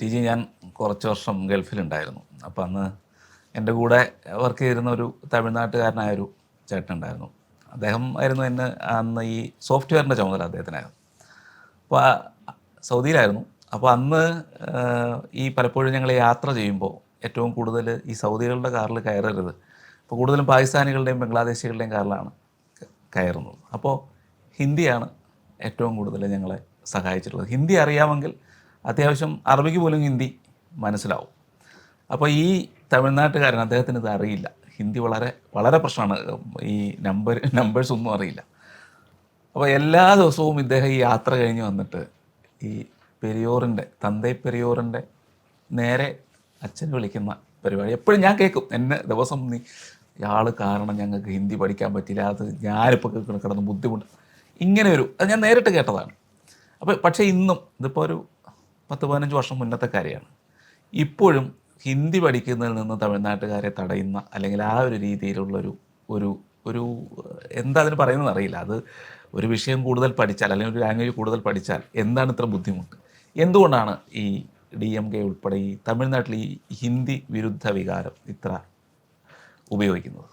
T G ഞാൻ കുറച്ച് വർഷം ഗൾഫിലുണ്ടായിരുന്നു. അപ്പോൾ അന്ന് എന്റെ കൂടെ വർക്ക് ചെയ്തിരുന്ന ഒരു തമിഴ്നാട്ടുകാരനായ ഒരു ചേട്ടൻ ഉണ്ടായിരുന്നു അദ്ദേഹം ആയിരുന്നു എന്നെ അന്ന് ഈ സോഫ്റ്റ്വെയറിന്റെ ചുമതല അദ്ദേഹത്തിനായിരുന്നു. അപ്പോൾ സൗദിയിലായിരുന്നു. അപ്പോൾ അന്ന് ഈ പലപ്പോഴും ഞങ്ങൾ യാത്ര ചെയ്യുമ്പോൾ ഏറ്റവും കൂടുതൽ ഈ സൗദികളുടെ കാറിൽ കയറരുത്. അപ്പോൾ കൂടുതലും പാകിസ്ഥാനികളുടെയും ബംഗ്ലാദേശികളുടെയും കാറിലാണ് കയറുന്നത്. അപ്പോൾ ഹിന്ദിയാണ് ഏറ്റവും കൂടുതൽ ഞങ്ങളെ സഹായിച്ചിട്ടുള്ളത്. ഹിന്ദി അറിയാമെങ്കിൽ അത്യാവശ്യം അറബിക്ക് പോലും ഹിന്ദി മനസ്സിലാവും. അപ്പോൾ ഈ തമിഴ്നാട്ടുകാരൻ അദ്ദേഹത്തിന് ഇത് അറിയില്ല. ഹിന്ദി വളരെ വളരെ പ്രശ്നമാണ്. ഈ നമ്പർ നമ്പേഴ്സ് ഒന്നും അറിയില്ല. അപ്പോൾ എല്ലാ ദിവസവും ഇദ്ദേഹം ഈ യാത്ര കഴിഞ്ഞ് വന്നിട്ട് ഈ പെരിയോറിന്റെ തന്തൈ പെരിയോറിന്റെ നേരെ അച്ഛൻ വിളിക്കുന്ന പരിപാടി. എപ്പോഴും ഞാൻ കേൾക്കും എന്നെ ദിവസം നീ ഇയാൾ കാരണം ഞങ്ങൾക്ക് ഹിന്ദി പഠിക്കാൻ പറ്റില്ല. അത് ഞാനിപ്പോൾ കിടന്ന് ബുദ്ധിമുട്ട്. ഇങ്ങനെ ഒരു അത് ഞാൻ നേരിട്ട് കേട്ടതാണ്. അപ്പോൾ പക്ഷേ ഇന്നും ഇതിപ്പോൾ ഒരു പത്ത് പതിനഞ്ച് വർഷം മുന്നത്തെ കാര്യമാണ്. ഇപ്പോഴും ഹിന്ദി പഠിക്കുന്നതിൽ നിന്ന് തമിഴ്നാട്ടുകാരെ തടയുന്ന അല്ലെങ്കിൽ ആ ഒരു രീതിയിലുള്ളൊരു ഒരു ഒരു എന്താ അതിന് പറയുന്നത് അറിയില്ല. അത് ഒരു വിഷയം കൂടുതൽ പഠിച്ചാൽ അല്ലെങ്കിൽ ഒരു ലാംഗ്വേജ് കൂടുതൽ പഠിച്ചാൽ എന്താണ് ഇത്ര ബുദ്ധിമുട്ട്? എന്തുകൊണ്ടാണ് ഈ ഡി എം കെ ഉൾപ്പെടെ ഈ തമിഴ്നാട്ടിൽ ഈ ഹിന്ദി വിരുദ്ധ വികാരം ഇത്ര ഉപയോഗിക്കുന്നത്?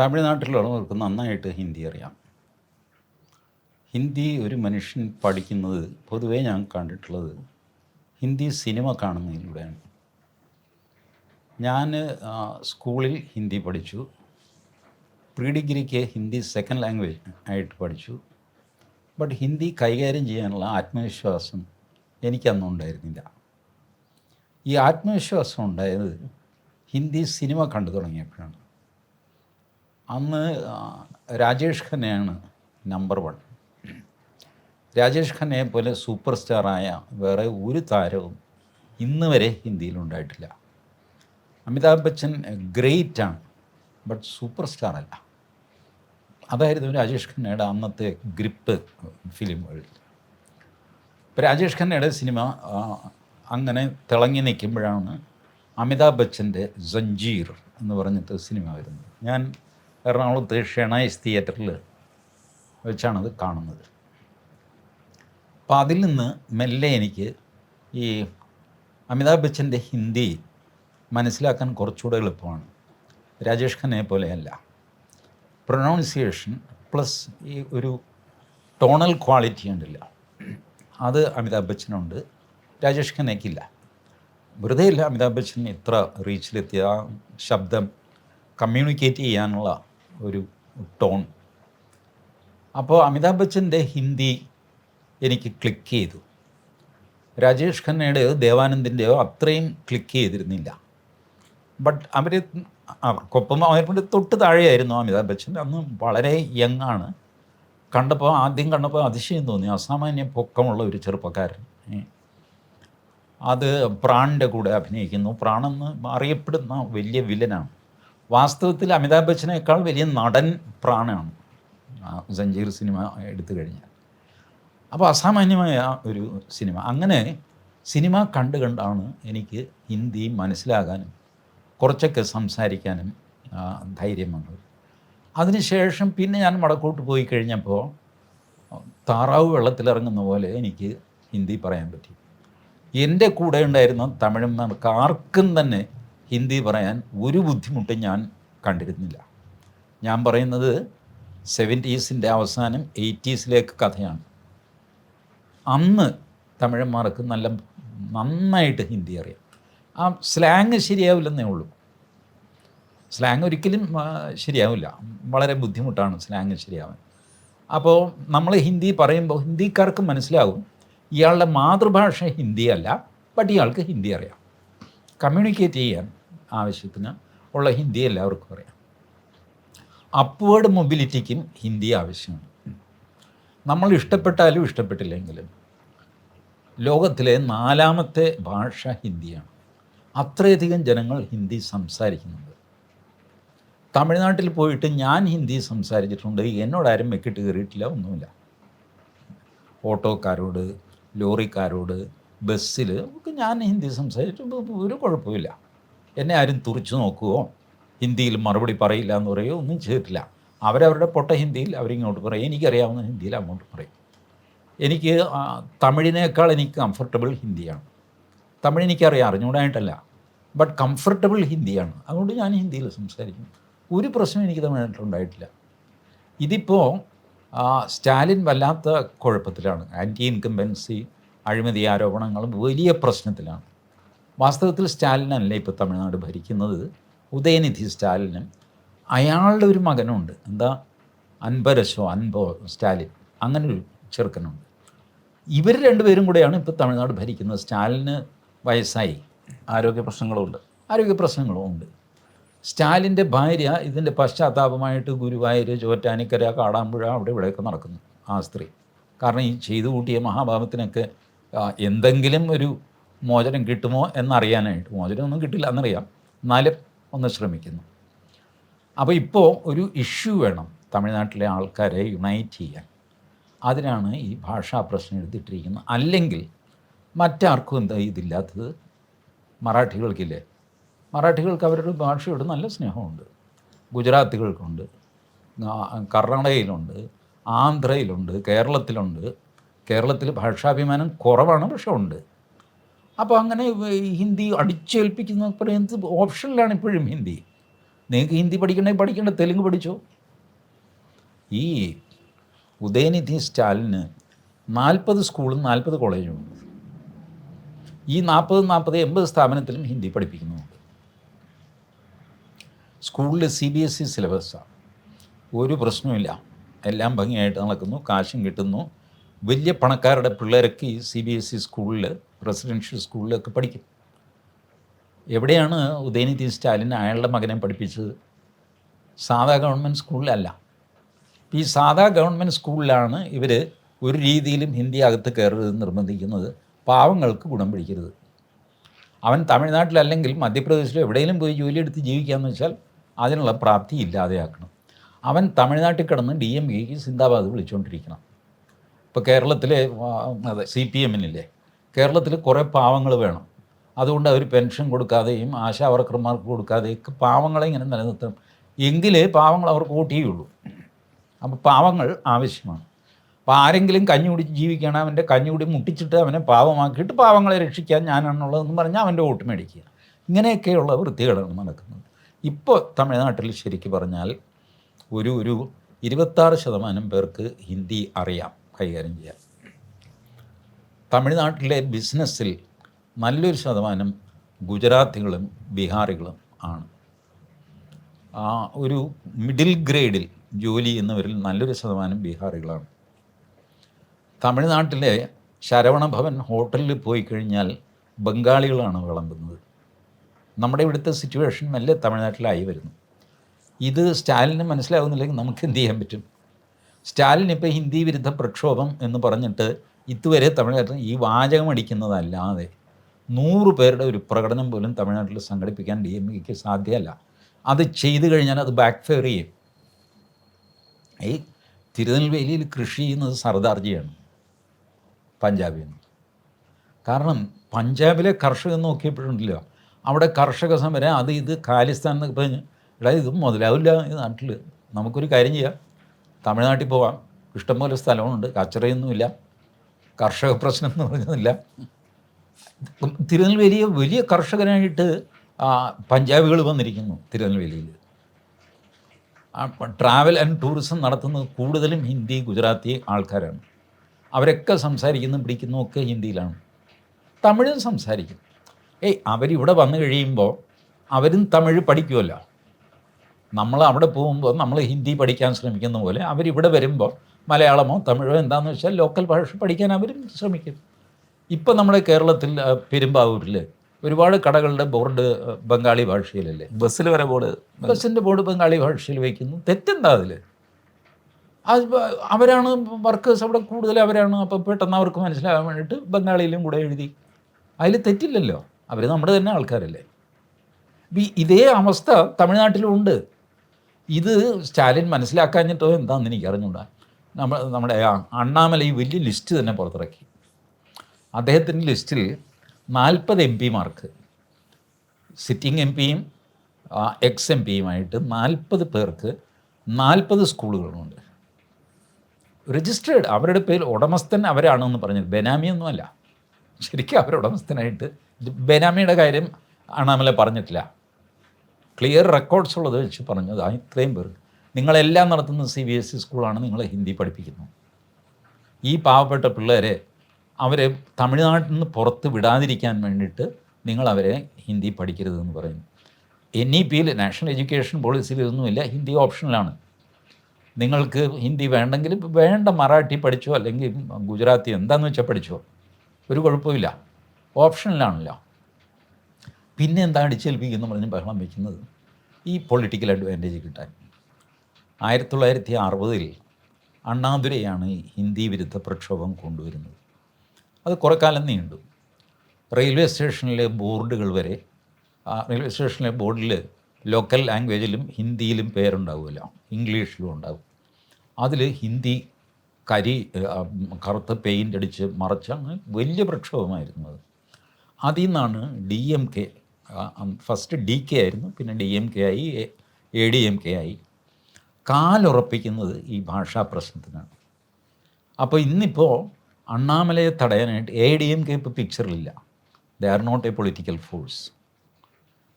തമിഴ്നാട്ടിലുള്ളവർക്ക് നന്നായിട്ട് ഹിന്ദി അറിയാം. ഹിന്ദി ഒരു മനുഷ്യൻ പഠിക്കുന്നത് പൊതുവേ ഞാൻ കണ്ടിട്ടുള്ളത് ഹിന്ദി സിനിമ കാണുന്നതിലൂടെയാണ്. ഞാൻ സ്കൂളിൽ ഹിന്ദി പഠിച്ചു. പ്രീ ഡിഗ്രിക്ക് ഹിന്ദി സെക്കൻഡ് ലാംഗ്വേജ് ആയിട്ട് പഠിച്ചു. ബട്ട് ഹിന്ദി കൈകാര്യം ചെയ്യാനുള്ള ആത്മവിശ്വാസം എനിക്കന്നും ഉണ്ടായിരുന്നില്ല. ഈ ആത്മവിശ്വാസം ഉണ്ടായത് ഹിന്ദി സിനിമ കണ്ടു തുടങ്ങിയപ്പോഴാണ്. അന്ന് രാജേഷ് ഖന്നയാണ് നമ്പർ വൺ രാജേഷ് ഖന്നയെ പോലെ സൂപ്പർ സ്റ്റാറായ വേറെ ഒരു താരവും ഇന്ന് വരെ ഹിന്ദിയിൽ ഉണ്ടായിട്ടില്ല. അമിതാഭ് ബച്ചൻ ഗ്രേറ്റ് ആണ് ബട്ട് സൂപ്പർ സ്റ്റാർ അല്ല. അതായിരുന്നു രാജേഷ് ഖന്നയുടെ അന്നത്തെ ഗ്രിപ്പ് ഫിലിമുകളിൽ ഇപ്പോൾ രാജേഷ് ഖന്നയുടെ സിനിമ അങ്ങനെ തിളങ്ങി നിൽക്കുമ്പോഴാണ് അമിതാഭ് ബച്ചന്റെ സഞ്ജീർ എന്ന് പറഞ്ഞിട്ട് സിനിമ വരുന്നത്. ഞാൻ എറണാകുളത്ത് ഷെണൈസ് തിയേറ്ററിൽ വെച്ചാണത് കാണുന്നത്. അപ്പോൾ അതിൽ നിന്ന് മെല്ലെ എനിക്ക് ഈ അമിതാഭ് ബച്ചന്റെ ഹിന്ദി മനസ്സിലാക്കാൻ കുറച്ചുകൂടെ എളുപ്പമാണ്. രാജേഷ് ഖന്നയെ പോലെയല്ല. പ്രൊനൗൺസിയേഷൻ പ്ലസ് ഈ ഒരു ടോണൽ ക്വാളിറ്റി ഉണ്ടല്ല. അത് അമിതാഭ് ബച്ചനുണ്ട്. രാജേഷ് ഖന്നയ്ക്കില്ല. വെറുതെ ഇല്ല അമിതാഭ് ബച്ചൻ ഇത്ര റീച്ചിലെത്തിയ ആ ശബ്ദം കമ്മ്യൂണിക്കേറ്റ് ചെയ്യാനുള്ള ഒരു ടോൺ. അപ്പോൾ അമിതാഭ് ബച്ചന്റെ ഹിന്ദി എനിക്ക് ക്ലിക്ക് ചെയ്തു. രാജേഷ് ഖന്നയുടെയോ ദേവാനന്ദിന്റെയോ അത്രയും ക്ലിക്ക് ചെയ്തിരുന്നില്ല. ബട്ട് അവർ അവർക്കൊപ്പം അവരുടെ തൊട്ട് താഴെയായിരുന്നു അമിതാഭ് ബച്ചൻ. അന്ന് വളരെ യങ്ങാണ് കണ്ടപ്പോൾ ആദ്യം കണ്ടപ്പോൾ അതിശയം തോന്നി. അസാമാന്യ പൊക്കമുള്ള ഒരു ചെറുപ്പക്കാരൻ. അത് പ്രാണിന്റെ കൂടെ അഭിനയിക്കുന്നു. പ്രാണെന്ന് അറിയപ്പെടുന്ന വലിയ വില്ലനാണ്. വാസ്തവത്തിൽ അമിതാഭ് ബച്ചനേക്കാൾ വലിയ നടൻ പ്രാണാണ്. സഞ്ജീർ സിനിമ എടുത്തു കഴിഞ്ഞാൽ. അപ്പോൾ അസാമാന്യമായ ഒരു സിനിമ. അങ്ങനെ സിനിമ കണ്ട് കണ്ടാണ് എനിക്ക് ഹിന്ദി മനസ്സിലാകാനും കുറച്ചൊക്കെ സംസാരിക്കാനും ധൈര്യം വന്നത്. അതിനുശേഷം പിന്നെ ഞാൻ വടക്കോട്ട് പോയി കഴിഞ്ഞപ്പോൾ താറാവ് വെള്ളത്തിലിറങ്ങുന്ന പോലെ എനിക്ക് ഹിന്ദി പറയാൻ പറ്റി. എന്റെ കൂടെ ഉണ്ടായിരുന്ന തമിഴന്മാർക്ക് ആർക്കും തന്നെ ഹിന്ദി പറയാൻ ഒരു ബുദ്ധിമുട്ടും ഞാൻ കണ്ടിരുന്നില്ല. ഞാൻ പറയുന്നത് സെവന്റീസിന്റെ അവസാനം എയ്റ്റീസിലേക്ക് കഥയാണ്. അന്ന് തമിഴന്മാർക്ക് നല്ല നന്നായിട്ട് ഹിന്ദി അറിയാം. ആ സ്ലാങ് ശരിയാവില്ലെന്നേ ഉള്ളൂ. സ്ലാങ് ഒരിക്കലും ശരിയാവില്ല. വളരെ ബുദ്ധിമുട്ടാണ് സ്ലാങ് ശരിയാവാൻ. അപ്പോൾ നമ്മൾ ഹിന്ദി പറയുമ്പോൾ ഹിന്ദിക്കാർക്ക് മനസ്സിലാവും ഇയാളുടെ മാതൃഭാഷ ഹിന്ദിയല്ല ബട്ട് ഇയാൾക്ക് ഹിന്ദി അറിയാം. കമ്മ്യൂണിക്കേറ്റ് ചെയ്യാൻ ആവശ്യത്തിന് ഉള്ള ഹിന്ദി എല്ലാവർക്കും അറിയാം. അപ്വേഡ് മൊബിലിറ്റിക്കും ഹിന്ദി ആവശ്യമാണ്. നമ്മൾ ഇഷ്ടപ്പെട്ടാലും ഇഷ്ടപ്പെട്ടില്ലെങ്കിലും ലോകത്തിലെ നാലാമത്തെ ഭാഷ ഹിന്ദിയാണ്. അത്രയധികം ജനങ്ങൾ ഹിന്ദി സംസാരിക്കുന്നുണ്ട്. തമിഴ്നാട്ടിൽ പോയിട്ട് ഞാൻ ഹിന്ദി സംസാരിച്ചിട്ടുണ്ട്. എന്നോടാരും വെക്കിട്ട് കയറിയിട്ടില്ല ഒന്നുമില്ല. ഓട്ടോക്കാരോട് ലോറിക്കാരോട് ബസ്സിൽ ഒക്കെ ഞാൻ ഹിന്ദി സംസാരിച്ചിട്ട് ഒരു കുഴപ്പമില്ല. എന്നെ ആരും തുറച്ചു നോക്കുകയോ ഹിന്ദിയിൽ മറുപടി പറയില്ല എന്ന് പറയുകയോ ഒന്നും ചെയ്തിട്ടില്ല. അവരവരുടെ പൊട്ട ഹിന്ദിയിൽ അവരിങ്ങോട്ട് പറയും. എനിക്കറിയാവുന്ന ഹിന്ദിയിൽ അങ്ങോട്ട് പറയും. എനിക്ക് തമിഴിനേക്കാൾ എനിക്ക് കംഫർട്ടബിൾ ഹിന്ദിയാണ്. തമിഴ് എനിക്കറിയാം അറിഞ്ഞുകൂടായിട്ടല്ല. ബട്ട് കംഫർട്ടബിൾ ഹിന്ദിയാണ്. അതുകൊണ്ട് ഞാൻ ഹിന്ദിയിൽ സംസാരിക്കും ഒരു പ്രശ്നം എനിക്ക് തമിഴ്നാട്ടിലുണ്ടായിട്ടില്ല ഇതിപ്പോൾ സ്റ്റാലിൻ വല്ലാത്ത കുഴപ്പത്തിലാണ്. ആന്റി ഇൻകംബൻസി അഴിമതി ആരോപണങ്ങളും വലിയ പ്രശ്നത്തിലാണ്. വാസ്തവത്തിൽ സ്റ്റാലിനല്ല ഇപ്പോൾ തമിഴ്നാട് ഭരിക്കുന്നത്. ഉദയനിധി സ്റ്റാലിനും അയാളുടെ ഒരു മകനുണ്ട്. എന്താ? അൻപരശോ അൻപോ സ്റ്റാലിൻ അങ്ങനെ ഒരു ചെറുക്കനുണ്ട്. ഇവർ രണ്ടുപേരും കൂടെയാണ് ഇപ്പോൾ തമിഴ്നാട് ഭരിക്കുന്നത്. സ്റ്റാലിന് വയസ്സായി. ആരോഗ്യ പ്രശ്നങ്ങളുണ്ട് ആരോഗ്യ പ്രശ്നങ്ങളും ഉണ്ട്. സ്റ്റാലിന്റെ ഭാര്യ ഇതിന്റെ പശ്ചാത്താപമായിട്ട് ഗുരുവായൂർ ചോറ്റാനിക്കര കാടാമ്പുഴ അവിടെ ഇവിടെയൊക്കെ നടക്കുന്നു. ആ സ്ത്രീ. കാരണം ഈ ചെയ്തു കൂട്ടിയ മഹാഭാവത്തിനൊക്കെ എന്തെങ്കിലും ഒരു മോചനം കിട്ടുമോ എന്നറിയാനായിട്ട്. മോചനമൊന്നും കിട്ടില്ല എന്നറിയാം. എന്നാലും ഒന്ന് ശ്രമിക്കുന്നു. അപ്പോൾ ഇപ്പോൾ ഒരു ഇഷ്യൂ വേണം തമിഴ്നാട്ടിലെ ആൾക്കാരെ യുണൈറ്റ് ചെയ്യാൻ. അതിനാണ് ഈ ഭാഷാ പ്രശ്നം എടുത്തിട്ടിരിക്കുന്നത്. അല്ലെങ്കിൽ മറ്റാർക്കും എന്താ ഇതില്ലാത്തത്? മറാഠികൾക്കില്ലേ? മറാഠികൾക്ക് അവരുടെ ഭാഷയോട് നല്ല സ്നേഹമുണ്ട്. ഗുജറാത്തികൾക്കുണ്ട്. കർണാടകയിലുണ്ട്. ആന്ധ്രയിലുണ്ട്. കേരളത്തിലുണ്ട്. കേരളത്തിൽ ഭാഷാഭിമാനം കുറവാണ് പക്ഷെ ഉണ്ട്. അപ്പോൾ അങ്ങനെ ഹിന്ദി അടിച്ചേൽപ്പിക്കുന്ന പറയുന്നത് ഓപ്ഷനിലാണ് ഇപ്പോഴും ഹിന്ദി. നിങ്ങൾക്ക് ഹിന്ദി പഠിക്കണമെങ്കിൽ പഠിക്കണ്ട തെലുങ്ക് പഠിച്ചോ? ഈ ഉദയനിധി സ്റ്റാലിന് നാൽപ്പത് സ്കൂളും നാൽപ്പത് കോളേജും ഉണ്ട്. ഈ നാൽപ്പത് നാൽപ്പത് എൺപത് സ്ഥാപനത്തിലും ഹിന്ദി പഠിപ്പിക്കുന്നുണ്ട് സ്കൂളിൽ സി ബി എസ് ഇ സിലബസാണ് ഒരു പ്രശ്നമില്ല എല്ലാം ഭംഗിയായിട്ട് നടക്കുന്നു കാശും കിട്ടുന്നു. വലിയ പണക്കാരുടെ പിള്ളേരൊക്കെ ഈ സി ബി എസ് ഇ സ്കൂളിൽ റെസിഡൻഷ്യൽ സ്കൂളിലൊക്കെ പഠിക്കും. എവിടെയാണ് ഉദയനിധി സ്റ്റാലിൻ അയാളുടെ മകനെ പഠിപ്പിച്ചത്? സാധാ ഗവൺമെന്റ് സ്കൂളിലല്ല. ഈ സാധാ ഗവൺമെന്റ് സ്കൂളിലാണ് ഇവർ ഒരു രീതിയിലും ഹിന്ദി അകത്ത് കയറരുത് നിർബന്ധിക്കുന്നത്. പാവങ്ങൾക്ക് ഗുണം പിടിക്കരുത്. അവൻ തമിഴ്നാട്ടിലല്ലെങ്കിൽ മധ്യപ്രദേശിലോ എവിടെയെങ്കിലും പോയി ജോലിയെടുത്ത് ജീവിക്കാമെന്ന് വെച്ചാൽ അതിനുള്ള പ്രാപ്തി ഇല്ലാതെയാക്കണം. അവൻ തമിഴ്നാട്ടിൽ കിടന്ന് ഡി എം കെക്ക് സിന്ദാബാദ് വിളിച്ചുകൊണ്ടിരിക്കണം ഇപ്പോൾ കേരളത്തിലെ സി പി എമ്മിനില്ലേ? കേരളത്തിൽ കുറേ പാവങ്ങൾ വേണം. അതുകൊണ്ട് അവർ പെൻഷൻ കൊടുക്കാതെയും ആശാ വർക്കർമാർക്ക് കൊടുക്കാതെയൊക്കെ പാവങ്ങളെ ഇങ്ങനെ നിലനിർത്തണം. എങ്കിലേ പാവങ്ങൾ അവർക്ക് കൂട്ടിയുള്ളൂ അപ്പോൾ പാവങ്ങൾ ആവശ്യമാണ്. അപ്പോൾ ആരെങ്കിലും കഞ്ഞി കുടിച്ച് ജീവിക്കണം അവന്റെ കഞ്ഞി കുടി മുട്ടിച്ചിട്ട് അവനെ പാവമാക്കിയിട്ട് പാവങ്ങളെ രക്ഷിക്കാൻ ഞാനാണുള്ളതെന്ന് പറഞ്ഞാൽ അവന്റെ വോട്ട് മേടിക്കുക. ഇങ്ങനെയൊക്കെയുള്ള വൃത്തികളാണ് നടക്കുന്നത് ഇപ്പോൾ തമിഴ്നാട്ടിൽ ശരിക്കും പറഞ്ഞാൽ ഒരു ഒരു ഇരുപത്താറ് ശതമാനം പേർക്ക് ഹിന്ദി അറിയാം കൈകാര്യം ചെയ്യാൻ. തമിഴ്നാട്ടിലെ ബിസിനസ്സിൽ നല്ലൊരു ശതമാനം ഗുജറാത്തികളും ബീഹാറികളും ആണ്. ആ ഒരു മിഡിൽ ഗ്രേഡിൽ ജോലി ചെയ്യുന്നവരിൽ നല്ലൊരു ശതമാനം ബീഹാറികളാണ്. തമിഴ്നാട്ടിലെ ശരവണഭവൻ ഹോട്ടലിൽ പോയി കഴിഞ്ഞാൽ ബംഗാളികളാണ് വിളമ്പുന്നത്. നമ്മുടെ ഇവിടുത്തെ സിറ്റുവേഷൻ മെല്ലെ തമിഴ്നാട്ടിലായി വരുന്നു. ഇത് സ്റ്റാലിന് മനസ്സിലാവുന്നില്ലെങ്കിൽ നമുക്ക് എന്ത് ചെയ്യാൻ പറ്റും? സ്റ്റാലിൻ ഇപ്പോൾ ഹിന്ദി വിരുദ്ധ പ്രക്ഷോഭം എന്ന് പറഞ്ഞിട്ട് ഇതുവരെ തമിഴ്നാട്ടിൽ ഈ വാചകം അടിക്കുന്നതല്ലാതെ നൂറ് പേരുടെ ഒരു പ്രകടനം പോലും തമിഴ്നാട്ടിൽ സംഘടിപ്പിക്കാൻ ഡി എം കെക്ക് സാധ്യമല്ല അത് ചെയ്തു കഴിഞ്ഞാൽ അത് ബാക്ക് ഫെയർ ചെയ്യും. ഈ തിരുനെൽവേലിയിൽ കൃഷി ചെയ്യുന്നത് സർദാർജിയാണ് പഞ്ചാബിൽ നിന്ന്. കാരണം പഞ്ചാബിലെ കർഷകൻ നോക്കിയപ്പോഴുണ്ടല്ലോ അവിടെ കർഷക സമരം അത് ഇത് ഖാലിസ്ഥാൻ എന്നൊക്കെ പറഞ്ഞ് എടാ ഇത് മുതലാവില്ല ഈ നാട്ടിൽ നമുക്കൊരു കാര്യം ചെയ്യാം. തമിഴ്നാട്ടിൽ പോവാം. ഇഷ്ടംപോലെ സ്ഥലമുണ്ട് കച്ചറയൊന്നുമില്ല. കർഷക പ്രശ്നം എന്ന് പറഞ്ഞതില്ല തിരുനെൽവേലിയെ വലിയ കർഷകനായിട്ട് പഞ്ചാബികൾ വന്നിരിക്കുന്നു തിരുനെൽവേലിയിൽ. ട്രാവൽ ആൻഡ് ടൂറിസം നടത്തുന്നത് കൂടുതലും ഹിന്ദി ഗുജറാത്തി ആൾക്കാരാണ്. അവരൊക്കെ സംസാരിക്കുന്നു പിടിക്കുന്നു ഒക്കെ ഹിന്ദിയിലാണ്. തമിഴും സംസാരിക്കും. ഏയ് അവരിവിടെ വന്നു കഴിയുമ്പോൾ അവരും തമിഴ് പഠിക്കുമല്ലോ നമ്മൾ അവിടെ പോകുമ്പോൾ നമ്മൾ ഹിന്ദി പഠിക്കാൻ ശ്രമിക്കുന്ന പോലെ അവരിവിടെ വരുമ്പോൾ മലയാളമോ തമിഴോ എന്താണെന്ന് വെച്ചാൽ ലോക്കൽ ഭാഷ പഠിക്കാൻ അവരും ശ്രമിക്കും. ഇപ്പോൾ നമ്മുടെ കേരളത്തിൽ പെരുമ്പാവൂരിൽ ഒരുപാട് കടകളുടെ ബോർഡ് ബംഗാളി ഭാഷയിലല്ലേ? ബസ്സിൽ വരെ ബോർഡ് ബസ്സിന്റെ ബോർഡ് ബംഗാളി ഭാഷയിൽ വയ്ക്കുന്നു തെറ്റെന്താ അതിൽ അത് അവരാണ് വർക്കേഴ്സ് അവിടെ കൂടുതൽ അവരാണ് അപ്പോൾ പെട്ടെന്ന് അവർക്ക് മനസ്സിലാകാൻ വേണ്ടിയിട്ട് ബംഗാളിയിലും കൂടെ എഴുതി. അതിൽ തെറ്റില്ലല്ലോ. അവർ നമ്മുടെ തന്നെ ആൾക്കാരല്ലേ. ഇപ്പം ഇതേ അവസ്ഥ തമിഴ്നാട്ടിലും ഉണ്ട് ഇത് സ്റ്റാലിൻ മനസ്സിലാക്കാഞ്ഞിട്ടോ എന്താണെന്ന് എനിക്ക് അറിഞ്ഞുകൂടാ നമ്മൾ നമ്മുടെ അണ്ണാമല ഈ വലിയ ലിസ്റ്റ് തന്നെ പുറത്തിറക്കി. അദ്ദേഹത്തിന്റെ ലിസ്റ്റിൽ നാൽപ്പത് എം പിമാർക്ക് സിറ്റിംഗ് എം പിയും എക്സ് എം പിയുമായിട്ട് നാൽപ്പത് പേർക്ക് നാൽപ്പത് സ്കൂളുകളുണ്ട്. രജിസ്റ്റേർഡ് അവരുടെ പേര് ഉടമസ്ഥൻ അവരാണെന്ന് പറഞ്ഞത്. ബെനാമിയൊന്നുമല്ല ശരിക്കും അവർ ഉടമസ്ഥനായിട്ട് ബെനാമിയുടെ കാര്യം അണാമല പറഞ്ഞിട്ടില്ല. ക്ലിയർ റെക്കോർഡ്സ് ഉള്ളത് വെച്ച് പറഞ്ഞത് ആ ഇത്രയും പേർ. നിങ്ങളെല്ലാം നടത്തുന്ന സി ബി എസ് ഇ സ്കൂളാണ് നിങ്ങളെ ഹിന്ദി പഠിപ്പിക്കുന്നത്. ഈ പാവപ്പെട്ട പിള്ളേരെ അവരെ തമിഴ്നാട്ടിൽ നിന്ന് പുറത്ത് വിടാതിരിക്കാൻ വേണ്ടിയിട്ട് നിങ്ങൾ അവരെ ഹിന്ദി പഠിക്കരുതെന്ന് പറയുന്നു. എൻ ഇ പിയിൽ നാഷണൽ എഡ്യൂക്കേഷൻ പോളിസിയിൽ ഇതൊന്നുമില്ല ഹിന്ദി ഓപ്ഷനിലാണ് നിങ്ങൾക്ക് ഹിന്ദി വേണ്ടെങ്കിൽ വേണ്ട മറാഠി പഠിച്ചോ അല്ലെങ്കിൽ ഗുജറാത്തി എന്താണെന്ന് വെച്ചാൽ പഠിച്ചോ ഒരു കുഴപ്പമില്ല ഓപ്ഷനിലാണല്ലോ പിന്നെ എന്താ അടിച്ചേൽപ്പിക്കുന്നു പറഞ്ഞ് ബഹളം വയ്ക്കുന്നത് ഈ പൊളിറ്റിക്കൽ അഡ്വാന്റേജ് കിട്ടാൻ. ആയിരത്തി തൊള്ളായിരത്തി അറുപതിൽ അണ്ണാദുരയാണ് ഹിന്ദി വിരുദ്ധ പ്രക്ഷോഭം കൊണ്ടുവരുന്നത്. അത് കുറേ കാലം നീണ്ടു. റെയിൽവേ സ്റ്റേഷനിലെ ബോർഡുകൾ വരെ ആ റെയിൽവേ സ്റ്റേഷനിലെ ബോർഡിൽ ലോക്കൽ ലാംഗ്വേജിലും ഹിന്ദിയിലും പേരുണ്ടാവുമല്ലോ. ഇംഗ്ലീഷിലും ഉണ്ടാവും. അതിൽ ഹിന്ദി കരി കറുത്ത പെയിന്റ് അടിച്ച് മറച്ചാണ് വലിയ പ്രക്ഷോഭമായിരുന്നു അത്. അതിൽ നിന്നാണ് D M K first D K ആയിരുന്നു പിന്നെ ഡി എം കെ ആയി എ ഡി എം കെ ആയി. കാലുറപ്പിക്കുന്നത് ഈ ഭാഷാ പ്രശ്നത്തിനാണ് അപ്പോൾ ഇന്നിപ്പോൾ അണ്ണാമലയെ തടയാനായിട്ട് എ ഡി എം കെ ഇപ്പോൾ പിക്ചറിലില്ല they are not a political force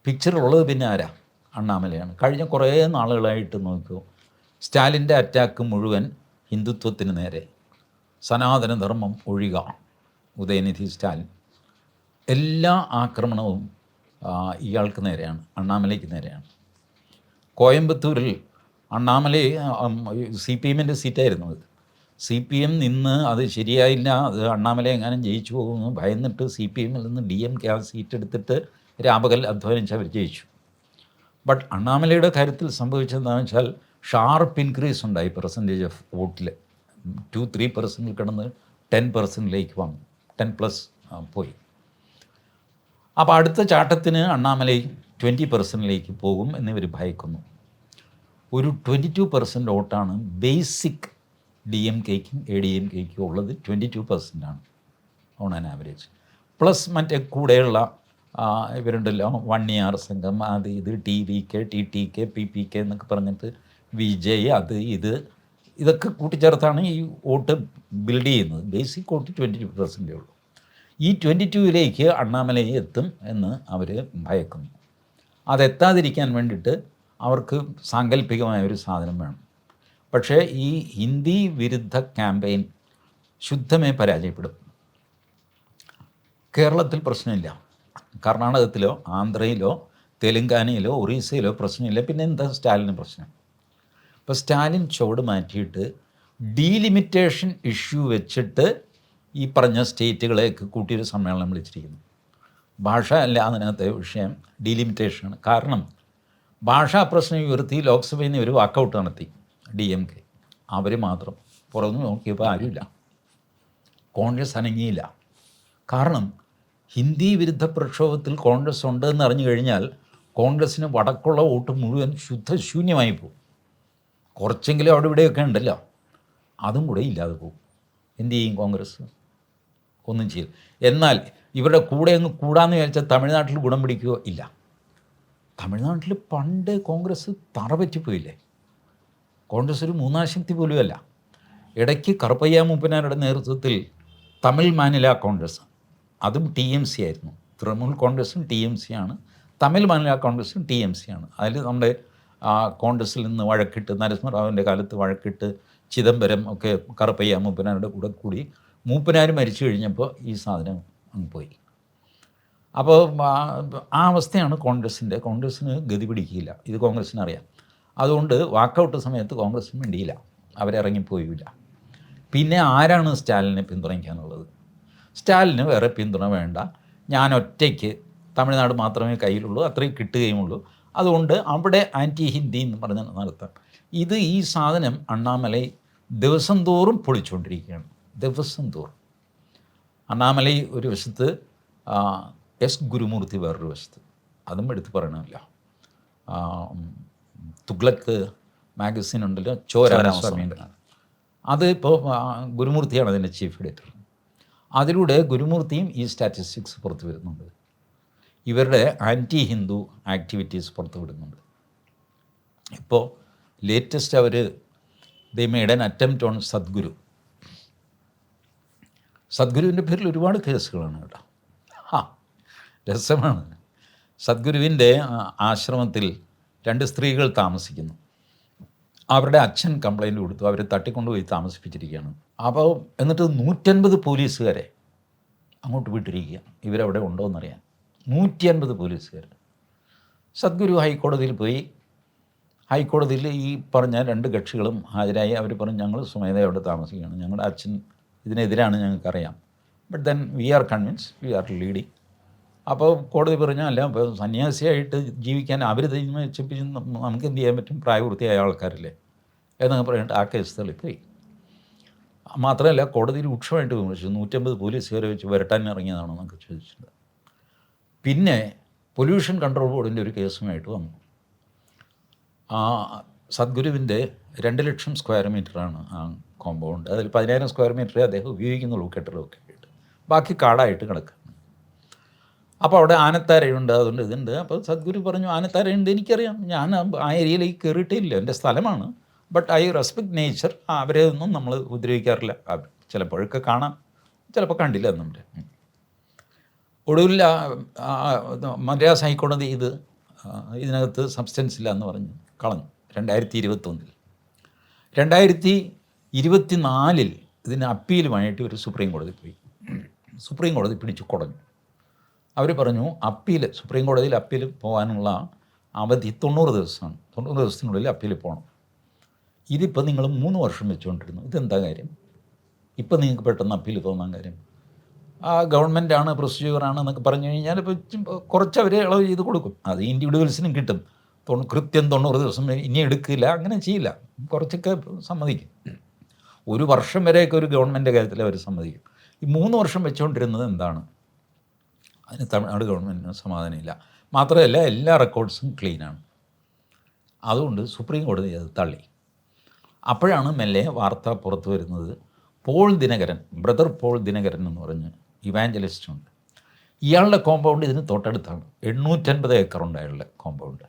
പിക്ചറിലുള്ളത് പിന്നെ ആരാ? അണ്ണാമലയാണ്. കഴിഞ്ഞ കുറേ നാളുകളായിട്ട് നോക്കൂ. സ്റ്റാലിന്റെ അറ്റാക്ക് മുഴുവൻ ഹിന്ദുത്വത്തിന് നേരെ. സനാതനധർമ്മം ഒഴിക ഉദയനിധി സ്റ്റാലിൻ. എല്ലാ ആക്രമണവും ഇയാൾക്ക് നേരെയാണ് അണ്ണാമലയ്ക്ക് നേരെയാണ്. കോയമ്പത്തൂരിൽ അണ്ണാമലൈ സി പി എമ്മിന്റെ സീറ്റായിരുന്നു അത്. സി പി എം നിന്ന് അത് ശരിയായില്ല അത് അണ്ണാമല എങ്ങാനും ജയിച്ചു പോകുമെന്ന് ഭയന്നിട്ട് സി പി എമ്മിൽ നിന്ന് ഡി എം കെ ആ സീറ്റ് എടുത്തിട്ട് രാപകൽ അധ്വാനിച്ച് അവർ ജയിച്ചു. ബട്ട് അണ്ണാമലയുടെ കാര്യത്തിൽ സംഭവിച്ചതെന്താണെന്ന് വെച്ചാൽ ഷാർപ്പ് ഇൻക്രീസ് ഉണ്ടായി പെർസെന്റേജ് ഓഫ് വോട്ടിൽ. ടു ത്രീ പെർസെന്റിൽ കിടന്ന് ടെൻ പെർസെന്റിലേക്ക് വന്നു. ടെൻ പ്ലസ് പോയി. അപ്പോൾ അടുത്ത ചാട്ടത്തിന് അണ്ണാമലൈ ട്വന്റി പെർസെന്റിലേക്ക് പോകും എന്നിവർ ഭയക്കുന്നു. ഒരു ട്വന്റി ടു പെർസെന്റ് വോട്ടാണ് ബേസിക് ഡി എം കെക്കും എ ഡി എം കെക്കും ഉള്ളത് ട്വന്റി ടു ആണ് ഓൺ ആൻ ആവറേജ് പ്ലസ് മറ്റേ കൂടെയുള്ള ഇവരുണ്ടല്ലോ വൺ ഇയർ സംഘം അത് ഇത് T V K T T K P P K എന്നൊക്കെ പറഞ്ഞിട്ട് വിജയ് അത് ഇത് ഇതൊക്കെ കൂട്ടിച്ചേർത്താണ് ഈ വോട്ട് ബിൽഡ് ചെയ്യുന്നത്. ബേസിക് വോട്ട് ട്വന്റി ടു പെർസെന്റേ ഉള്ളൂ. ഈ ട്വന്റി ടുവിലേക്ക് അണ്ണാമലൈ എത്തും എന്ന് അവർ ഭയക്കുന്നു. അതെത്താതിരിക്കാൻ വേണ്ടിയിട്ട് അവർക്ക് സാങ്കല്പികമായ ഒരു സാധനം വേണം. പക്ഷേ ഈ ഹിന്ദി വിരുദ്ധ ക്യാമ്പയിൻ ശുദ്ധമേ പരാജയപ്പെടും. കേരളത്തിൽ പ്രശ്നമില്ല. കർണാടകത്തിലോ ആന്ധ്രയിലോ തെലുങ്കാനയിലോ ഒറീസയിലോ പ്രശ്നമില്ല. പിന്നെ എന്താ സ്റ്റാലിന് പ്രശ്നം? ഇപ്പോൾ സ്റ്റാലിൻ ചുവട് മാറ്റിയിട്ട് ഡീലിമിറ്റേഷൻ ഇഷ്യൂ വെച്ചിട്ട് ഈ പറഞ്ഞ സ്റ്റേറ്റുകളെയൊക്കെ കൂട്ടിയൊരു സമ്മേളനം വിളിച്ചിരിക്കുന്നു. ഭാഷ അല്ല അതിനകത്തെ വിഷയം ഡീലിമിറ്റേഷനാണ് കാരണം ഭാഷാ പ്രശ്നം ഉയർത്തി ലോക്സഭയിൽ നിന്ന് ഒരു വാക്കൗട്ട് നടത്തി. D M K. അവർ മാത്രം പുറത്ത് നോക്കിയപ്പോൾ ആരുമില്ല. കോൺഗ്രസ് അനങ്ങിയില്ല. കാരണം ഹിന്ദി വിരുദ്ധ പ്രക്ഷോഭത്തിൽ കോൺഗ്രസ് ഉണ്ട് എന്ന് അറിഞ്ഞു കഴിഞ്ഞാൽ കോൺഗ്രസ്സിന് വടക്കുള്ള വോട്ട് മുഴുവൻ ശുദ്ധശൂന്യമായി പോകും. കുറച്ചെങ്കിലും അവിടെ ഇവിടെയൊക്കെ ഉണ്ടല്ലോ. അതും കൂടെ ഇല്ലാതെ പോകും. എന്തു ചെയ്യും കോൺഗ്രസ്? ഒന്നും ചെയ്യും എന്നാൽ ഇവരുടെ കൂടെ അങ്ങ് കൂടാന്ന് വിചാരിച്ചാൽ തമിഴ്നാട്ടിൽ ഗുണം പിടിക്കുകയോ ഇല്ല. തമിഴ്നാട്ടിൽ പണ്ട് കോൺഗ്രസ് തറ പറ്റിപ്പോയില്ലേ? കോൺഗ്രസ് ഒരു മൂന്നാം ശക്തി പോലുമല്ല. ഇടയ്ക്ക് കറുപ്പയ്യ മൂപ്പനാരുടെ നേതൃത്വത്തിൽ തമിഴ് മാനില കോൺഗ്രസ് അതും ടി എം സി ആയിരുന്നു. തൃണമൂൽ കോൺഗ്രസും ടി എം സി ആണ് തമിഴ് മാനില കോൺഗ്രസും ടി എം സി ആണ്. അതിൽ നമ്മുടെ ആ, കോൺഗ്രസിൽ നിന്ന് വഴക്കിട്ട് നരസിംഹറാവുവിന്റെ കാലത്ത് വഴക്കിട്ട് ചിദംബരം ഒക്കെ കറുപ്പയ്യ മൂപ്പനാരുടെ കൂടെ കൂടി മൂപ്പനാർ മരിച്ചു കഴിഞ്ഞപ്പോൾ ഈ സാധനം അങ്ങ് പോയി. അപ്പോൾ ആ അവസ്ഥയാണ് കോൺഗ്രസിന്റെ കോൺഗ്രസ്സിന് ഗതി പിടിക്കില്ല. ഇത് കോൺഗ്രസ്സിന് അറിയാം അതുകൊണ്ട് വാക്കൗട്ട് സമയത്ത് കോൺഗ്രസ്സിന് വേണ്ടിയില്ല. അവരിറങ്ങിപ്പോയില്ല പിന്നെ ആരാണ് സ്റ്റാലിനെ പിന്തുണയ്ക്കാനുള്ളത്? സ്റ്റാലിന് വേറെ പിന്തുണ വേണ്ട. ഞാൻ ഒറ്റയ്ക്ക് തമിഴ്നാട് മാത്രമേ കയ്യിലുള്ളൂ അത്രയും കിട്ടുകയുമുള്ളൂ. അതുകൊണ്ട് അവിടെ ആന്റി ഹിന്ദി എന്ന് പറഞ്ഞ് നടത്താം. ഇത് ഈ സാധനം അണ്ണാമലൈ ദിവസം തോറും പൊളിച്ചുകൊണ്ടിരിക്കുകയാണ്. ദിവസം തോറും. അണ്ണാമലൈ ഒരു വശത്ത് എസ് ഗുരുമൂർത്തി വേറൊരു വശത്ത്. അതും എടുത്ത് പറയണമല്ല. തുഗ്ലക്ക് മാഗസിൻ ഉണ്ടല്ലോ ചോരാമസ്വാമി. അത് ഇപ്പോൾ ഗുരുമൂർത്തിയാണ് അതിന്റെ ചീഫ് എഡിറ്റർ അതിലൂടെ ഗുരുമൂർത്തിയും ഈ സ്റ്റാറ്റിസ്റ്റിക്സ് പുറത്തു വരുന്നുണ്ട്. ഇവരുടെ ആന്റി ഹിന്ദു ആക്ടിവിറ്റീസ് പുറത്തു വിടുന്നുണ്ട്. ഇപ്പോൾ latest our they made an attempt on Sadhguru സദ്ഗുരുവിന്റെ പേരിൽ ഒരുപാട് കേസുകളാണ് കേട്ടോ. ആ രസമാണ്. സദ്ഗുരുവിന്റെ ആശ്രമത്തിൽ രണ്ട് സ്ത്രീകൾ താമസിക്കുന്നു. അവരുടെ അച്ഛൻ കംപ്ലൈന്റ് കൊടുത്തു. അവരെ തട്ടിക്കൊണ്ടുപോയി താമസിപ്പിച്ചിരിക്കുകയാണ്. അപ്പോൾ എന്നിട്ട് നൂറ്റൻപത് പോലീസുകാരെ അങ്ങോട്ട് വിട്ടിരിക്കുക. ഇവരവിടെ ഉണ്ടോ എന്നറിയാൻ നൂറ്റി അൻപത് പോലീസുകാർ. സദ്ഗുരു ഹൈക്കോടതിയിൽ പോയി. ഹൈക്കോടതിയിൽ ഈ പറഞ്ഞ രണ്ട് കക്ഷികളും ഹാജരായി. അവർ പറഞ്ഞു ഞങ്ങൾ സ്വമേധ അവിടെ താമസിക്കുകയാണ്. ഞങ്ങളുടെ അച്ഛൻ ഇതിനെതിരാണ് ഞങ്ങൾക്കറിയാം. But then we are convinced we are leading അപ്പോൾ കോടതി പറഞ്ഞു അല്ല സന്യാസിയായിട്ട് ജീവിക്കാൻ അവർ തീരുമാനിച്ചപ്പോൾ നമുക്ക് എന്ത് ചെയ്യാൻ പറ്റും? പ്രായപൂർത്തിയായ ആൾക്കാരല്ലേ? എന്നൊക്കെ പറഞ്ഞിട്ട് ആ കേസ് തള്ളിപ്പോയി മാത്രമല്ല കോടതി രൂക്ഷമായിട്ട് വിമർശിച്ചു. നൂറ്റമ്പത് പോലീസുകാരെ വെച്ച് വരട്ടാൻ ഇറങ്ങിയതാണോ എന്നൊക്കെ ചോദിച്ചിട്ടുണ്ട്. പിന്നെ പൊല്യൂഷൻ കൺട്രോൾ ബോർഡിന്റെ ഒരു കേസുമായിട്ട് വന്നു. ആ സദ്ഗുരുവിന്റെ രണ്ട് ലക്ഷം സ്ക്വയർ മീറ്ററാണ് ആ കോമ്പൗണ്ട് അതിൽ പതിനായിരം സ്ക്വയർ മീറ്ററേ അദ്ദേഹം ഉപയോഗിക്കുന്നുള്ളൂ കെട്ടിടമൊക്കെ ആയിട്ട്. ബാക്കി കാടായിട്ട് കിടക്കുകയാണ് അപ്പോൾ അവിടെ ആനത്താരയുണ്ട് അതുകൊണ്ട് ഇതുണ്ട്. അപ്പോൾ സദ്ഗുരു പറഞ്ഞു ആനത്താരയുണ്ട് എനിക്കറിയാം. ഞാൻ ആ- ഏരിയയിലേക്ക് കയറിയിട്ടില്ല എന്റെ സ്ഥലമാണ്. ബട്ട് ഐ റെസ്പെക്ട് നേച്ചർ അവരെ ഒന്നും നമ്മൾ ഉപദ്രവിക്കാറില്ല. ചിലപ്പോഴൊക്കെ കാണാം. ചിലപ്പോൾ കണ്ടില്ല നമ്മുടെ ഒടുവിൽ മദ്രാസ് ഹൈക്കോടതി ഇത് ഇതിനകത്ത് സബ്സ്റ്റൻസ് ഇല്ല എന്ന് പറഞ്ഞു. കളഞ്ഞു. രണ്ടായിരത്തി ഇരുപത്തൊന്നിൽ രണ്ടായിരത്തി ഇരുപത്തി നാലിൽ ഇതിന് അപ്പീലുമായിട്ട് ഒരു സുപ്രീം കോടതി പോയി സുപ്രീം കോടതി പിടിച്ചു കുടഞ്ഞു. അവർ പറഞ്ഞു അപ്പീൽ സുപ്രീം കോടതിയിൽ അപ്പീൽ പോകാനുള്ള അവധി തൊണ്ണൂറ് ദിവസമാണ്. തൊണ്ണൂറ് ദിവസത്തിനുള്ളിൽ അപ്പീൽ പോകണം ഇതിപ്പോൾ നിങ്ങൾ മൂന്ന് വർഷം വെച്ചുകൊണ്ടിരുന്നു. ഇതെന്താ കാര്യം? ഇപ്പം നിങ്ങൾക്ക് പെട്ടെന്ന് അപ്പീൽ തോന്നാൻ കാര്യം? ആ ഗവൺമെന്റാണ് പ്രൊസീജിയറാണ് എന്നൊക്കെ പറഞ്ഞു കഴിഞ്ഞാൽ ഇപ്പോൾ കുറച്ച് അവർ ഇളവ് ചെയ്ത് കൊടുക്കും. അത് ഇൻഡിവിജ്വൽസിനും കിട്ടും. തൊണ്ണൂ കൃത്യം തൊണ്ണൂറ് ദിവസം ഇനി എടുക്കില്ല അങ്ങനെ ചെയ്യില്ല. കുറച്ചൊക്കെ സമ്മതിക്കും. ഒരു വർഷം വരെയൊക്കെ ഒരു ഗവൺമെന്റ് കാര്യത്തിൽ അവർ സമ്മതിക്കും. ഈ മൂന്ന് വർഷം വെച്ചുകൊണ്ടിരുന്നത് എന്താണ്? അതിന് തമിഴ്നാട് ഗവൺമെന്റിന് സമാധാനമില്ല. മാത്രമല്ല എല്ലാ റെക്കോർഡ്സും ക്ലീനാണ് അതുകൊണ്ട് സുപ്രീം കോടതി അത് തള്ളി. അപ്പോഴാണ് മെല്ലെ വാർത്ത പുറത്തു വരുന്നത്. Paul Dinakaran brother Paul Dinakaran എന്ന് പറഞ്ഞ് ഇവാഞ്ചലിസ്റ്റുണ്ട് ഇയാളുടെ കോമ്പൗണ്ട് ഇതിന് തൊട്ടടുത്താണ്. എണ്ണൂറ്റൻപത് ഏക്കറുണ്ട് അയാളുടെ കോമ്പൗണ്ട്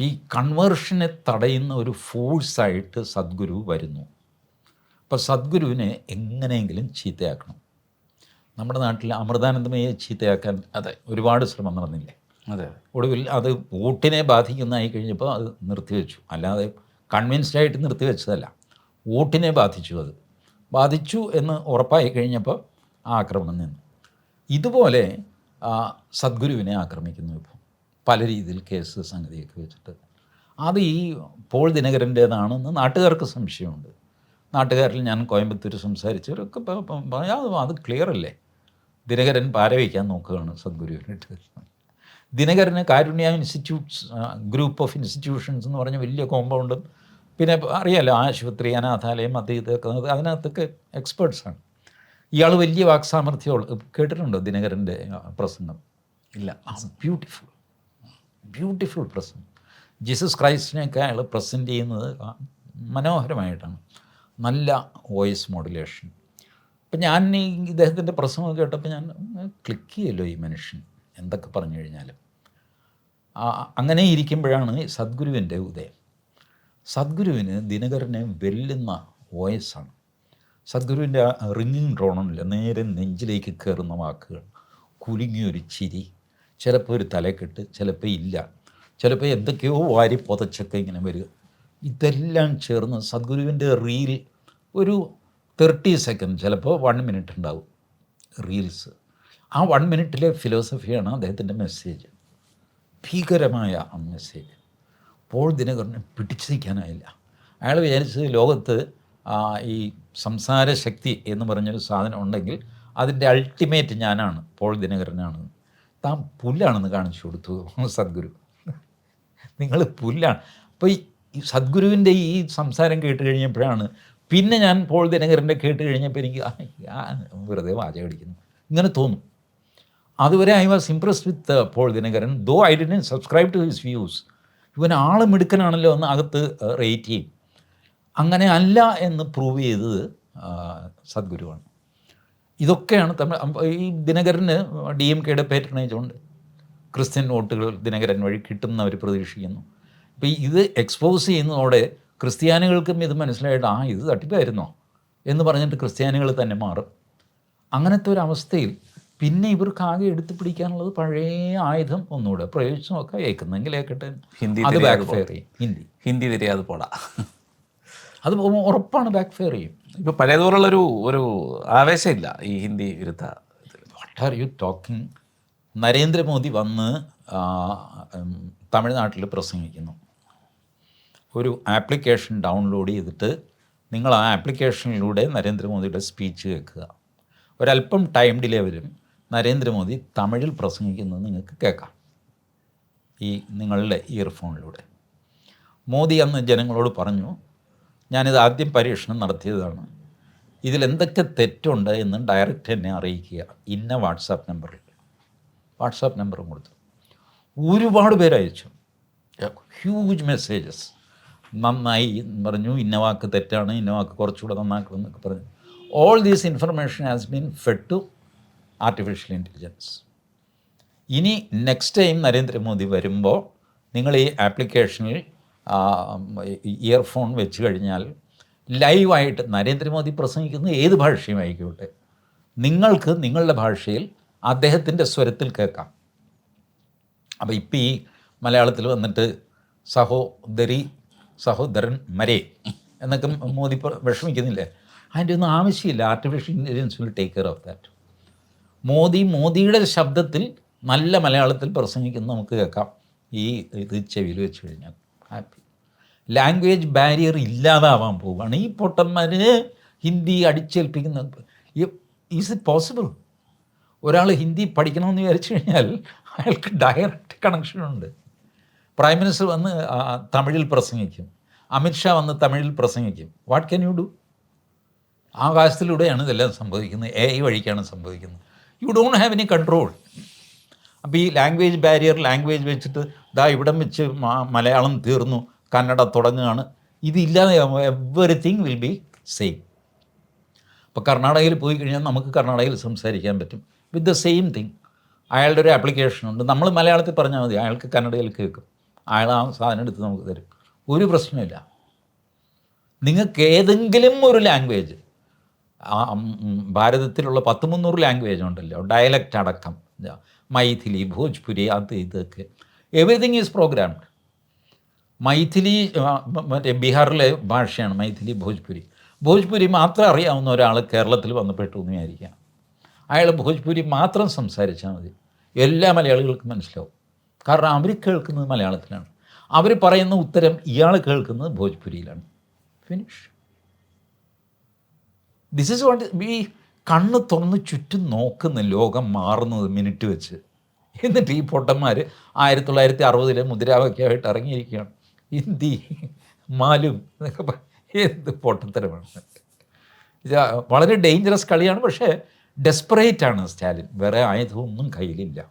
ഈ കൺവേർഷനെ തടയുന്ന ഒരു ഫോഴ്സായിട്ട് സദ്ഗുരു വരുന്നു. അപ്പോൾ സദ്ഗുരുവിനെ എങ്ങനെയെങ്കിലും ചീത്തയാക്കണം. നമ്മുടെ നാട്ടിൽ അമൃതാനന്ദമയെ ചീത്തയാക്കാൻ അതെ ഒരുപാട് ശ്രമം നടന്നില്ലേ? അതെ. ഒടുവിൽ അത് വോട്ടിനെ ബാധിക്കുന്നതായി കഴിഞ്ഞപ്പോൾ അത് നിർത്തിവെച്ചു. അല്ലാതെ കൺവിൻസ്ഡ് ആയിട്ട് നിർത്തിവെച്ചതല്ല. വോട്ടിനെ ബാധിച്ചു അത്. ബാധിച്ചു എന്ന് ഉറപ്പായി കഴിഞ്ഞപ്പോൾ ആ ആക്രമണം നിന്നു. ഇതുപോലെ സദ്ഗുരുവിനെ ആക്രമിക്കുന്നു ഇപ്പോൾ. പല രീതിയിൽ കേസ് സംഗതിയൊക്കെ വെച്ചിട്ട്. അത് ഈ പോൾ ദിനകരന്റേതാണെന്ന് നാട്ടുകാർക്ക് സംശയമുണ്ട്. നാട്ടുകാരിൽ ഞാൻ കോയമ്പത്തൂർ സംസാരിച്ചവരൊക്കെ അത് ക്ലിയർ അല്ലേ? ദിനകരൻ പാരവയ്ക്കാൻ നോക്കുകയാണ് സദ്ഗുരുവിനായിട്ട് ദിനകരന് Karunya institutes group of institutions എന്ന് പറഞ്ഞ വലിയ കോമ്പൗണ്ടും പിന്നെ അറിയാലോ ആശുപത്രി അനാഥാലയം അത് ഇതൊക്കെ അത് അതിനകത്തൊക്കെ എക്സ്പേർട്സാണ് ഇയാൾ വലിയ വാക്സാമർഥ്യമുള്ള കേട്ടിട്ടുണ്ടോ ദിനകരന്റെ പ്രസംഗം? ഇല്ല. ബ്യൂട്ടിഫുൾ ബ്യൂട്ടിഫുൾ പ്രസംഗം. ജീസസ് ക്രൈസ്റ്റിനെയൊക്കെ അയാൾ പ്രസന്റ് ചെയ്യുന്നത് മനോഹരമായിട്ടാണ്. നല്ല വോയിസ് മോഡുലേഷൻ അപ്പം ഞാൻ ഈ ഇദ്ദേഹത്തിന്റെ പ്രസംഗം കേട്ടപ്പോൾ ഞാൻ ക്ലിക്ക് ചെയ്യല്ലോ ഈ മനുഷ്യൻ എന്തൊക്കെ പറഞ്ഞു കഴിഞ്ഞാലും. അങ്ങനെ ഇരിക്കുമ്പോഴാണ് സദ്ഗുരുവിന്റെ ഉദയം. സദ്ഗുരുവിന് ദിനകരനെ വെല്ലുന്ന വോയിസാണ് സദ്ഗുരുവിന്റെ ആ റിങ്ങിങ് ഡ്രോണില്ല നേരെ നെഞ്ചിലേക്ക് കയറുന്ന വാക്കുകൾ കുലുങ്ങിയൊരു ചിരി ചിലപ്പോൾ ഒരു തലക്കെട്ട് ചിലപ്പോൾ ഇല്ല ചിലപ്പോൾ എന്തൊക്കെയോ വാരി പുതച്ചൊക്കെ ഇങ്ങനെ വരിക. ഇതെല്ലാം ചേർന്ന് സദ്ഗുരുവിന്റെ റീൽ ഒരു തേർട്ടി സെക്കൻഡ് ചിലപ്പോൾ വൺ മിനിറ്റ് ഉണ്ടാവും. റീൽസ് ആ വൺ മിനിറ്റിലെ ഫിലോസഫിയാണ് അദ്ദേഹത്തിന്റെ മെസ്സേജ് ഭീകരമായ ആ മെസ്സേജ് പോൾ ദിനകരനെ പിടിച്ചു നിൽക്കാനായില്ല അയാൾ വിചാരിച്ചത് ലോകത്ത് ഈ സംസാര ശക്തി എന്ന് പറഞ്ഞൊരു സാധനം ഉണ്ടെങ്കിൽ അതിന്റെ അൾട്ടിമേറ്റ് ഞാനാണ് പോൾ ദിനകരനാണ്. താൻ പുല്ലാണെന്ന് കാണിച്ചു കൊടുത്തു സദ്ഗുരു. നിങ്ങൾ പുല്ലാണ്. അപ്പോൾ ഈ സദ്ഗുരുവിന്റെ ഈ സംസാരം കേട്ട് കഴിഞ്ഞപ്പോഴാണ് പിന്നെ ഞാൻ പോൾ ദിനകരന്റെ കേട്ട് കഴിഞ്ഞപ്പോൾ എനിക്ക് വെറുതെ വാചകം അടിക്കുന്നു. ഇങ്ങനെ തോന്നും. അതുവരെ I was impressed with Paul Dhinakaran. Though I didn't subscribe to his views ഇവൻ ആളെ മിടുക്കനാണല്ലോ എന്ന് അകത്ത് റേറ്റ് ചെയ്യും. അങ്ങനെ അല്ല എന്ന് പ്രൂവ് ചെയ്തത് സദ്ഗുരുവാണ്. ഇതൊക്കെയാണ് തമിഴ് ഈ ദിനകരന് ഡി എം കെയുടെ പേറ്റണേജുണ്ട് ഉണ്ട് ക്രിസ്ത്യൻ വോട്ടുകൾ ദിനകരൻ വഴി കിട്ടുമെന്ന് അവർ പ്രതീക്ഷിക്കുന്നു. അപ്പോൾ ഇത് എക്സ്പോസ് ചെയ്യുന്നതോടെ ക്രിസ്ത്യാനികൾക്കും ഇത് മനസ്സിലായിട്ട് ആ ഇത് തട്ടിപ്പായിരുന്നോ? എന്ന് പറഞ്ഞിട്ട് ക്രിസ്ത്യാനികൾ തന്നെ മാറും. അങ്ങനത്തെ ഒരു അവസ്ഥയിൽ പിന്നെ ഇവർക്ക് ആകെ എടുത്തു പിടിക്കാനുള്ളത് പഴയ ആയുധം ഒന്നുകൂടെ പ്രയോഗിച്ചു ഒക്കെ ഏക്കുന്നെങ്കിൽ ഏക്കട്ടെ ഹിന്ദി അത് ബാക്ക് ഫെയർ ചെയ്യും. ഹിന്ദി. ഹിന്ദി തിരിയാതെ പോടാ. അത് ഉറപ്പാണ് ബാക്ക് ഫെയർ ചെയ്യും. ഇപ്പോൾ പഴയതുപോലുള്ളൊരു ഒരു ആവേശമില്ല ഈ ഹിന്ദി വിരുദ്ധ what are you talking Narendra Modi വന്ന് തമിഴ്നാട്ടിൽ പ്രസംഗിക്കുന്നു. ഒരു ആപ്ലിക്കേഷൻ ഡൗൺലോഡ് ചെയ്തിട്ട് നിങ്ങൾ ആ ആപ്ലിക്കേഷനിലൂടെ നരേന്ദ്രമോദിയുടെ സ്പീച്ച് കേൾക്കുക. ഒരല്പം ടൈം ഡിലേ വരും. നരേന്ദ്രമോദി തമിഴിൽ പ്രസംഗിക്കുന്നത് നിങ്ങൾക്ക് കേൾക്കാം. ഈ നിങ്ങളുടെ ഇയർഫോണിലൂടെ. മോദി അന്ന് ജനങ്ങളോട് പറഞ്ഞു ഞാനിത് ആദ്യം പരീക്ഷണം നടത്തിയതാണ്. ഇതിലെന്തൊക്കെ തെറ്റുണ്ട് എന്ന് ഡയറക്റ്റ് എന്നെ അറിയിക്കുക. ഇന്ന വാട്സാപ്പ് നമ്പറിൽ. വാട്സാപ്പ് നമ്പറും കൊടുത്തു. ഒരുപാട് പേരയച്ചു ഹ്യൂജ് മെസ്സേജസ്. നന്നായി എന്ന് പറഞ്ഞു ഇന്ന വാക്ക് തെറ്റാണ് ഇന്ന വാക്ക് കുറച്ചുകൂടെ നന്നാക്കണം എന്നൊക്കെ പറഞ്ഞു. All these information has been fed to artificial intelligence ഇനി നെക്സ്റ്റ് ടൈം നരേന്ദ്രമോദി വരുമ്പോൾ നിങ്ങൾ ഈ ആപ്ലിക്കേഷനിൽ ഇയർഫോൺ വെച്ച് കഴിഞ്ഞാൽ ലൈവായിട്ട് നരേന്ദ്രമോദി പ്രസംഗിക്കുന്ന ഏത് ഭാഷയും ആയിക്കോട്ടെ. നിങ്ങൾക്ക് നിങ്ങളുടെ ഭാഷയിൽ അദ്ദേഹത്തിന്റെ സ്വരത്തിൽ കേൾക്കാം. അപ്പോൾ ഇപ്പം ഈ മലയാളത്തിൽ വന്നിട്ട് സഹോദരി സഹോദരൻ മരേ. എന്നൊക്കെ മോദി വിഷമിക്കുന്നില്ലേ? അതിന്റെ ഒന്നും ആവശ്യമില്ല. Artificial intelligence will take care of that Modi മോദിയുടെ ശബ്ദത്തിൽ നല്ല മലയാളത്തിൽ പ്രസംഗിക്കുന്ന നമുക്ക് കേൾക്കാം. ഈ ഇത് ചെവിയിൽ വെച്ച് കഴിഞ്ഞാൽ. ഹാപ്പി ലാംഗ്വേജ് ബാരിയർ ഇല്ലാതാവാൻ പോവുകയാണ്. ഈ പൊട്ടന്മാർ ഹിന്ദി അടിച്ചേൽപ്പിക്കുന്ന ഈസ് ഇറ്റ് പോസിബിൾ ഒരാൾ ഹിന്ദി പഠിക്കണമെന്ന് വിചാരിച്ചു കഴിഞ്ഞാൽ അയാൾക്ക് ഡയറക്റ്റ് കണക്ഷനുണ്ട് പ്രൈം മിനിസ്റ്റർ വന്ന് തമിഴിൽ പ്രസംഗിക്കും. അമിത്ഷാ വന്ന് തമിഴിൽ പ്രസംഗിക്കും. വാട്ട് ക്യാൻ യു ഡു ആകാശത്തിലൂടെയാണ് ഇതെല്ലാം സംഭവിക്കുന്നത്. എ ഐ വഴിക്കാണ് സംഭവിക്കുന്നത്. You don't have any control അപ്പോൾ ഈ ലാംഗ്വേജ് ബാരിയർ ലാംഗ്വേജ് വെച്ചിട്ട് ദാ ഇവിടം വെച്ച് മലയാളം തീർന്നു കന്നഡ തുടങ്ങുകയാണ്. ഇതില്ലാതെ എവറിത്തിങ് വിൽ ബി സെയിം ഇപ്പോൾ കർണാടകയിൽ പോയി കഴിഞ്ഞാൽ നമുക്ക് കർണാടകയിൽ സംസാരിക്കാൻ പറ്റും. വിത്ത് ദ സെയിം തിങ് അയാളുടെ ഒരു ആപ്ലിക്കേഷൻ ഉണ്ട്. നമ്മൾ മലയാളത്തിൽ പറഞ്ഞാൽ മതി. അയാൾക്ക് കന്നഡയിൽ കേൾക്കും. അയാൾ ആ സാധനം എടുത്ത് നമുക്ക് തരും. ഒരു പ്രശ്നമില്ല നിങ്ങൾക്ക് ഏതെങ്കിലും ഒരു ലാംഗ്വേജ് ഭാരതത്തിലുള്ള പത്ത് മുന്നൂറ് ലാംഗ്വേജ് ഉണ്ടല്ലോ ഡയലക്റ്റ് അടക്കം മൈഥിലി ഭോജ്പുരി അത് ഇതൊക്കെ. എവറിഥിങ് ഈസ് പ്രോഗ്രാംഡ് മൈഥിലി മറ്റേ ബീഹാറിലെ ഭാഷയാണ് മൈഥിലി ഭോജ്പുരി. ഭോജ്പുരി മാത്രം അറിയാവുന്ന ഒരാൾ കേരളത്തിൽ വന്ന് പെട്ടു എന്ന് വിചാരിക്കാം. അയാൾ ഭോജ്പുരി മാത്രം സംസാരിച്ചാൽ മതി. എല്ലാ മലയാളികൾക്കും മനസ്സിലാവും. കാരണം അവർ കേൾക്കുന്നത് മലയാളത്തിലാണ്. അവർ പറയുന്ന ഉത്തരം ഇയാൾ കേൾക്കുന്നത് ഭോജ്പുരിയിലാണ്. ഫിനിഷ് ദിസ് ഇസ് വാട്ട് ഈ കണ്ണ് തുറന്ന് ചുറ്റും നോക്കുന്ന ലോകം മാറുന്നത് മിനിറ്റ് വെച്ച്. എന്നിട്ട് ഈ പൊട്ടന്മാർ ആയിരത്തി തൊള്ളായിരത്തി അറുപതിലെ മുദ്രാവാക്യമായിട്ട് ഇറങ്ങിയിരിക്കുകയാണ്. ഹിന്ദി മാലും എന്നൊക്കെ എന്ത് പൊട്ടത്തരമാണ്. വളരെ ഡേഞ്ചറസ് കളിയാണ് പക്ഷേ ഡെസ്പറേറ്റ് ആണ് സ്റ്റാലിൻ. വേറെ ആയുധമൊന്നും കയ്യിലില്ല.